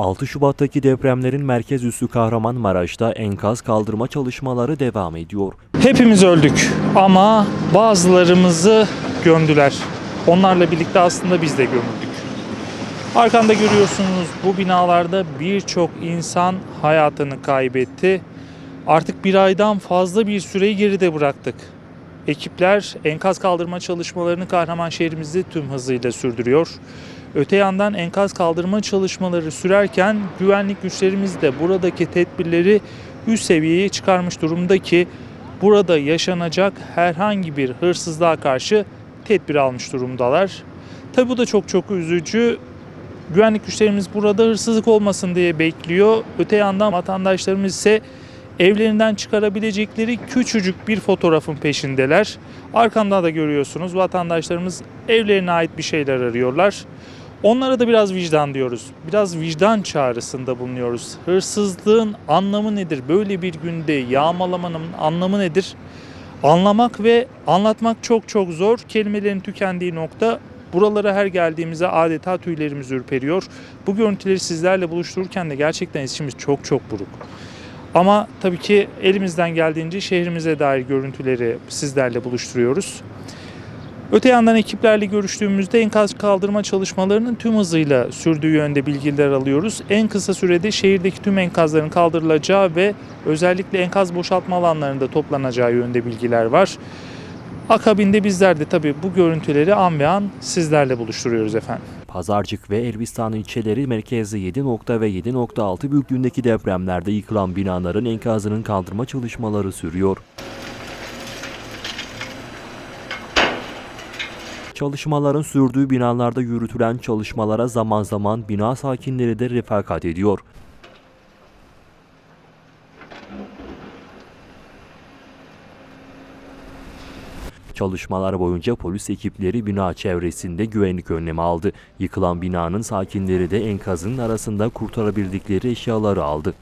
6 Şubat'taki depremlerin merkez üssü Kahramanmaraş'ta enkaz kaldırma çalışmaları devam ediyor. Hepimiz öldük ama bazılarımızı gömdüler. Onlarla birlikte aslında biz de gömüldük. Arkamda görüyorsunuz bu binalarda birçok insan hayatını kaybetti. Artık bir aydan fazla bir süreyi geride bıraktık. Ekipler enkaz kaldırma çalışmalarını Kahraman şehrimizde tüm hızıyla sürdürüyor. Öte yandan enkaz kaldırma çalışmaları sürerken güvenlik güçlerimiz de buradaki tedbirleri üst seviyeye çıkarmış durumda ki burada yaşanacak herhangi bir hırsızlığa karşı tedbir almış durumdalar. Tabi bu da çok çok üzücü. Güvenlik güçlerimiz burada hırsızlık olmasın diye bekliyor. Öte yandan vatandaşlarımız ise evlerinden çıkarabilecekleri küçücük bir fotoğrafın peşindeler. Arkamda da görüyorsunuz vatandaşlarımız evlerine ait bir şeyler arıyorlar. Onlara da biraz vicdan diyoruz. Biraz vicdan çağrısında bulunuyoruz. Hırsızlığın anlamı nedir? Böyle bir günde yağmalamanın anlamı nedir? Anlamak ve anlatmak çok çok zor. Kelimelerin tükendiği nokta buralara her geldiğimizde adeta tüylerimiz ürperiyor. Bu görüntüleri sizlerle buluştururken de gerçekten içimiz çok çok buruk. Ama tabii ki elimizden geldiğince şehrimize dair görüntüleri sizlerle buluşturuyoruz. Öte yandan ekiplerle görüştüğümüzde enkaz kaldırma çalışmalarının tüm hızıyla sürdüğü yönde bilgiler alıyoruz. En kısa sürede şehirdeki tüm enkazların kaldırılacağı ve özellikle enkaz boşaltma alanlarında toplanacağı yönde bilgiler var. Akabinde bizler de tabii bu görüntüleri an ve an sizlerle buluşturuyoruz efendim. Pazarcık ve Elbistan ilçeleri merkezde 7 nokta ve 7.6 büyüklüğündeki depremlerde yıkılan binaların enkazının kaldırma çalışmaları sürüyor. Çalışmaların sürdüğü binalarda yürütülen çalışmalara zaman zaman bina sakinleri de refakat ediyor. Çalışmalar boyunca polis ekipleri bina çevresinde güvenlik önlemi aldı. Yıkılan binanın sakinleri de enkazın arasında kurtarabildikleri eşyaları aldı.